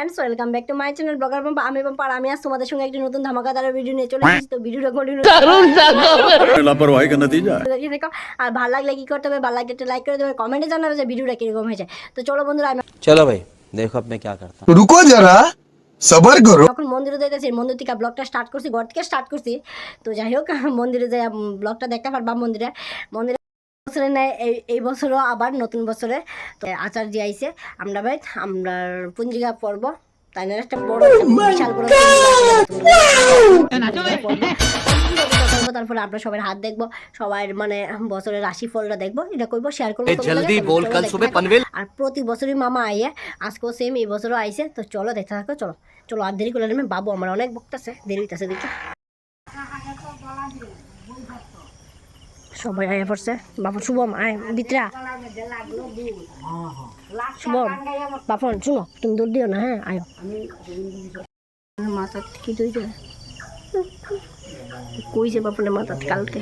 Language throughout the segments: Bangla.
And welcome back to my channel blogger বম্পা আমি বম্পা আমি আজ তোমাদের সঙ্গে একটি নতুন ধামাকাদার ভিডিও নিয়ে চলে এসেছি। তো ভিডিওটা কন্টিনিউ লাপরওয়াহি কা নতিজা দেখো আর ভালো লাগলে কি করতে হবে? ভালো লাগলে একটা লাইক করে দেবে। কমেন্টে জানাবে যে ভিডিওটা কীরকম হয়েছে। তো চলো বন্ধুরা আমি চলো ভাই দেখো আপনি কি করতে রুকো যারা সবার করো। এখন মন্দিরে যাইতেছি। মন্দির থেকে ব্লগটা স্টার্ট করছি ঘর থেকে স্টার্ট করছি। তো যাই হোক মন্দিরে যাই ব্লগটা দেখতে পারবা মন্দিরে। মন্দিরে বছরে নেয় এই এই বছরও আবার নতুন বছরে আচার্য আইসে আমরা ভাই আমরা পঞ্জিকা পর্ব তাই না? একটা বড় oh বিশাল বড় তারপরে আমরা সবার হাত দেখব সবার মানে বছরের রাশিফলটা দেখব এটা করব শেয়ার করব জলদি বল কাল সুবে পানভেল। আর প্রতি বছরই মামা আইয়ে আজকেও সেম এই বছরও আইছে তো চলো দেখতে থাকো চলো। চলো আর দেরি করলে বাবু আমার অনেক বক্তাছে দেরি হইতাছে দেখি। সবাই আয়া পড়ছে। বাবু শুভম আয় বিত্রা। শুভম বাপন শুনো তুমি দৌড় দিও না হ্যাঁ? আয়ো। মাথা কি তুই কইছে বাপনের মাথা কালকে।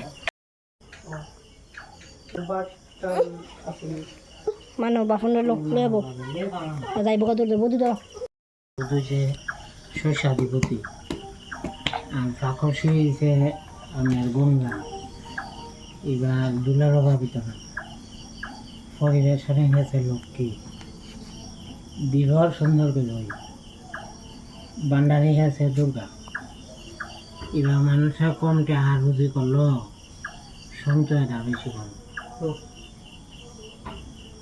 মানো বাপনের লোক লেব যাইব কত দেবো দিতে হচ্ছে শস্যাধিপতি আর গঙ্গা এবার দুলার অভাবিত না। পরিবেশনে হয়েছে লক্ষ্মী। বিভর সুন্দর করে ওই বান্ডারি আছে দুর্গা। এবার মানুষের কমটি আহার বুঝি করল, সঞ্চয়টা বেশি করল।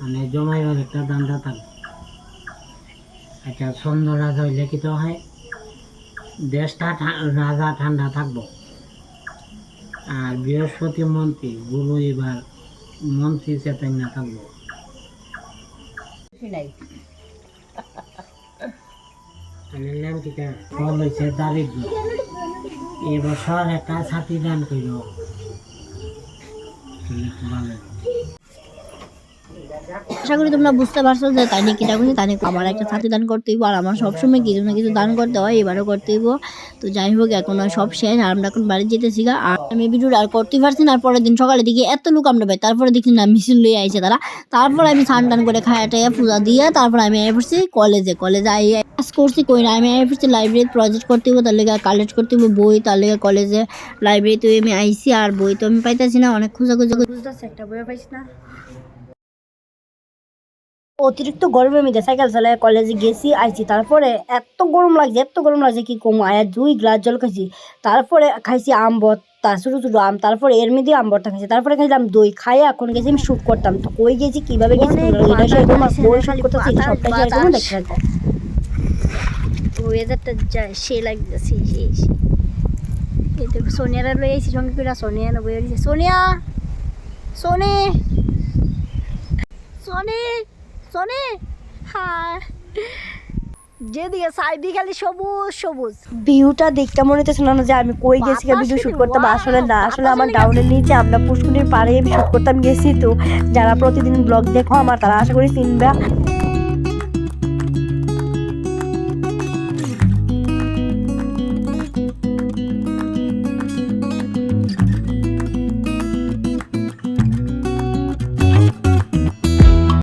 মানে জমাইবার একটা দান্দা থাকবে আচ্ছা সন্ধ্যা রাজা হইলে কি তো হয়? দেশটা রাজা ঠান্ডা থাকব। আর বৃহস্পতি মন্ত্রী গুরু এবার মন্ত্রী চেতনা থাকব আমি নাম কি? ফল হয়েছে দারিদ্র এবছর একটা ছাতি দান করিল ভালো। আশা করি তোমরা বুঝতে পারছ যে তাই নিয়ে কিটা তাই নিয়ে আমার একটা ছাতি দান করতে হইব আর আমার সবসময় কিছু না কিছু দান করতে হয়, এবারও করতে হইব। তো যাই হোক, এখন সব শেষ আর আমরা এখন বাড়ি যেতেছি গা। আর আমি ভিডিও আর করতে পারছি না, আর পরের দিন সকালে দেখি এত লোক আমরা পাই, তারপরে দেখি না, মিছিল লইয়ে আইছে তারা। তারপরে আমি স্নান টান করে খায়া টাইয়া পূজা দিয়ে তারপর আমি আই পড়ছি কলেজে কলেজে আই কাজ করছি, কই না, আমি আই পড়ছি লাইব্রেরিতে প্রজেক্ট করতে হইব, তার লেগে কালেক্ট করতে হইব, বই, তার লেগে কলেজে লাইব্রেরিতে আমি আইছি, আর বই তো আমি পাইতেছি না, অনেক খোঁজা খোঁজা বুঝতেছি, একটা বই পাইছি না। অতিরিক্ত গরমের মধ্যে সাইকেল চালায় কলেজে গেছি আইছি। তারপরে এত গরম লাগছে এত গরম লাগছে কি কম? আয়া দুই গ্লাস জল খাইছি। তারপরে খাইছি আম ভর্তা ছোটো ছোটো আম। তারপরে এর মধ্যে আম ভর্তা খাইছি। তারপরে খাইলাম দই। খাই এখন গেছি আমি শুট করতাম। তো কই গেছি কীভাবে গেছি ওয়েদারটা সে লাগতেছে সে সে। এই দেখো সোনিয়ারা লই আইছি সঙ্গে করে সোনিয়া না সোনিয়া! সোনি! সোনি! হ্যাঁ। যেদিকে সাইডি খালি সবুজ সবুজ। ভিউটা দেখতে মনে হচ্ছে না যে আমি কই গেছি ভিডিও শুট করতাম আসলে না আসলে আমার ডাউনের নিচে আমরা পুষ্কুনির পাড়ে আমি শুট করতাম গেছি তো। যারা প্রতিদিন ব্লগ দেখো আমার তারা আশা করি চিনবা।